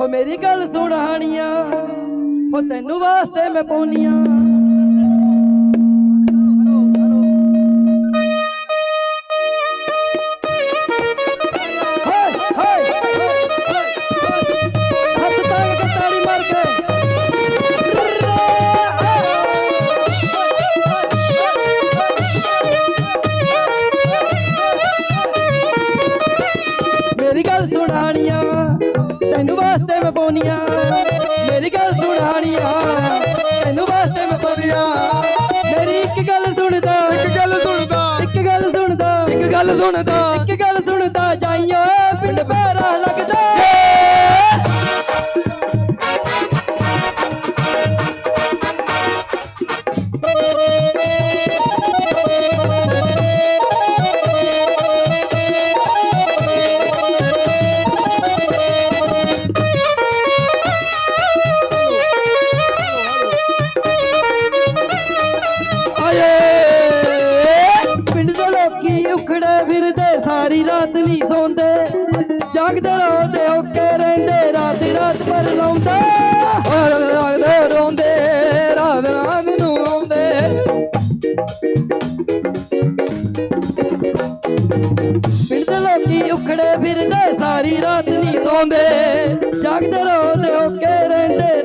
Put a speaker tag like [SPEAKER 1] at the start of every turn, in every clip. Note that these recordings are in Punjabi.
[SPEAKER 1] ਓ ਮੇਰੀ ਗੱਲ ਸੁਣ ਹਾਣੀਆਂ ਓ ਤੈਨੂੰ ਵਾਸਤੇ ਮੈਂ ਪੌਨੀਆਂ ਤੈਨੂੰ ਵਾਸਤੇ ਮੈਂ ਪੌਨੀਆਂ ਮੇਰੀ ਗੱਲ ਸੁਣਾਣੀਆਂ ਤੈਨੂੰ ਵਾਸਤੇ ਮੈਂ ਪੌਨੀਆਂ ਮੇਰੀ ਇੱਕ ਗੱਲ ਸੁਣਦਾ
[SPEAKER 2] ਇੱਕ ਗੱਲ ਸੁਣਦਾ।
[SPEAKER 1] ਇੱਕ ਗੱਲ ਸੁਣਦਾ
[SPEAKER 2] ਇੱਕ ਗੱਲ ਸੁਣਦਾ।
[SPEAKER 1] ਇੱਕ ਗੱਲ ਸੁਣਦਾ ਜਾਈਓ ਪਿੰਡ ਪੈਰਾ ਪਿੰਡ ਦੇ ਲੋਕੀ ਉਖੜੇ ਫਿਰਦੇ ਸਾਰੀ ਰਾਤ ਨਹੀਂ ਸੌਂਦੇ। ਜਾਗਦੇ ਰਹੋਦੇ ਓਕੇ ਰਹਿੰਦੇ ਰਾਤ ਰਾਤ ਭਰ ਲਾਉਂਦਾ।
[SPEAKER 2] ਲੱਗਦੇ ਰੋਂਦੇ ਰਾਤ ਰਾਤ ਨੂੰ ਆਉਂਦੇ।
[SPEAKER 1] ਪਿੰਡ ਦੇ ਲੋਕੀ ਉਖੜੇ ਫਿਰਦੇ ਸਾਰੀ ਰਾਤ ਨਹੀਂ
[SPEAKER 2] ਸੌਂਦੇ।
[SPEAKER 1] ਜਾਗਦੇ ਰਹੋਦੇ ਓਕੇ ਰਹਿੰਦੇ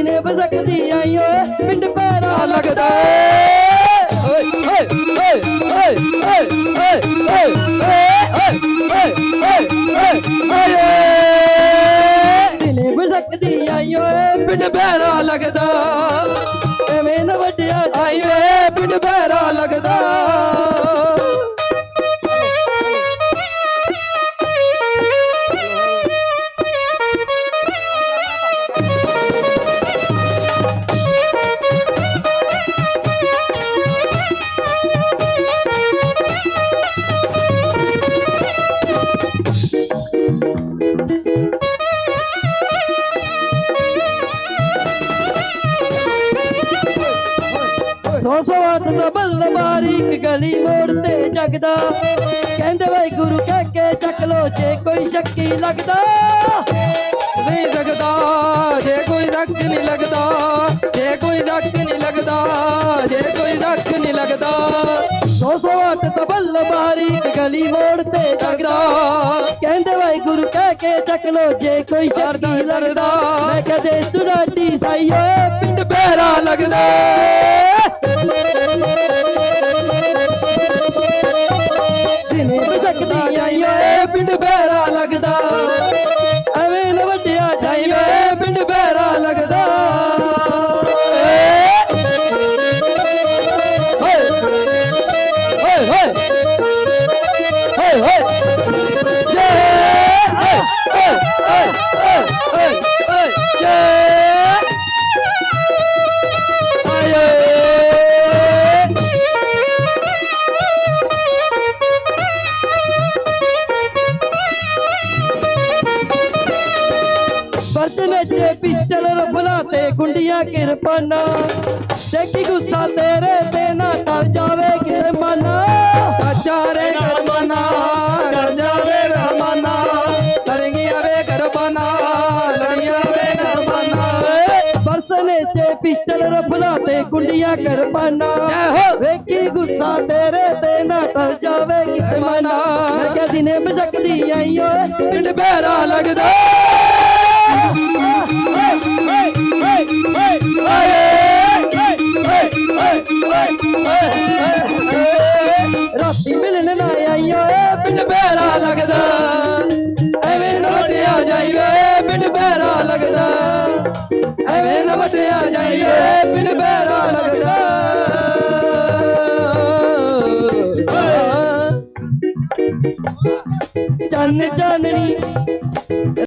[SPEAKER 1] ਕਿਹਾ ਦਿਨੇ ਬਸਕਦੀ ਆਈ ਓਏ ਪਿੰਡ ਪੈਰਾ ਲੱਗਦਾ
[SPEAKER 2] ਓਏ ਓਏ ਓਏ ਓਏ ਓਏ ਓਏ ਓਏ ਓਏ ਓਏ ਓਏ ਓਏ
[SPEAKER 1] ਦਿਨੇ ਬਸਕਦੀ ਆਈ ਓਏ
[SPEAKER 2] ਪਿੰਡ ਬਹਿਰਾ ਲੱਗਦਾ
[SPEAKER 1] ਐਵੇਂ ਨਾ ਵੱਡਿਆ
[SPEAKER 2] ਆਈ ਵੇ ਪਿੰਡ ਬਹਿਰਾ ਲੱਗਦਾ
[SPEAKER 1] ਸੌ ਸੌ ਅੱਠ ਦਾ ਬੱਲ ਮਾਰੀ ਇੱਕ ਗਲੀ ਮੋੜ ਤੇ ਜਗਦਾ। ਕਹਿੰਦੇ ਵੇ ਗੁਰੂ ਕਹਿ ਕੇ ਚੱਕ ਲੋ ਜੇ ਕੋਈ ਸ਼ੱਕੀ ਲੱਗਦਾ।
[SPEAKER 2] ਨਹੀਂ ਲੱਗਦਾ ਜੇ ਕੋਈ ਰੱਖ ਨਹੀਂ ਲੱਗਦਾ ਜੇ ਕੋਈ ਰੱਖ ਨਹੀਂ ਲੱਗਦਾ ਜੇ ਕੋਈ ਰੱਖ ਨਹੀਂ ਲੱਗਦਾ।
[SPEAKER 1] ਸੌ ਸੌ ਅੱਠ ਦਾ ਬੱਲ ਮਾਰੀ ਇੱਕ ਗਲੀ ਮੋੜ ਤੇ ਜਗਦਾ। ਕਹਿੰਦੇ ਵੇ ਗੁਰੂ ਕਹਿ ਕੇ ਚੱਕ ਲੋ ਜੇ ਕੋਈ ਸ਼ੱਕੀ ਲੱਗਦਾ। ਮੈਂ ਕਹਦੇ ਤੁਰਾਟੀ ਸਾਈ ਓਏ ਪਿੰਡ
[SPEAKER 2] ਬਹਿਰਾ ਲੱਗਦਾ।
[SPEAKER 1] ਦਿਨੇ ਬਸਕਦੀ ਆਈ ਓਏ
[SPEAKER 2] ਪਿੰਡ ਬਹਿਰਾ ਲੱਗਦਾ।
[SPEAKER 1] ਬਰਤਨ ਚ ਪਿਸਟਲ ਰਫਲਾ ਤੇ ਗੁੰਡੀਆਂ ਕਿਰਪਾਨਾ। ਦੇਖੀ ਗੁੱਸਾ ਤੇਰੇ ਤੇ ਨਾ ਟਲ ਜਾਵੇ ਕਿਤੇ ਮਾਨਾ।
[SPEAKER 2] ਚਾਰੇ ਕਰਮਾਨਾ ਕਰ ਜਾਵੇ ਲੜੀਆਂ ਵੇ ਲੜੀਆਂ ਵੇ
[SPEAKER 1] ਪਿਸਟਲ ਰਫਲਾ ਤੇ ਗੁੰਡੀਆਂ ਕਿਰਪਾਨਾ। ਵੇਖੀ ਗੁੱਸਾ ਤੇਰੇ ਤੇ ਨਾ ਟਲ ਜਾਵੇ ਕਿਤੇ ਮਾਨਾ। ਮੈਂ ਕਿਹਾ ਦਿਨੇ ਬਸਕਦੀ ਆਈ ਓਏ।
[SPEAKER 2] ਪਿੰਡ ਬਹਿਰਾ ਲੱਗਦਾ। ਬਹਿਰਾ ਲੱਗਦਾ, ਐਵੇਂ ਨਾ ਵਟਿਆ ਜਾਈਏ ਪਿੰਡ ਬਹਿਰਾ ਲੱਗਦਾ। ਐਵੇਂ ਨਾ ਵਟਿਆ ਜਾਈਏ ਪਿੰਡ ਬਹਿਰਾ ਲੱਗਦਾ।
[SPEAKER 1] ਚੰਨ ਚਾਨਣੀ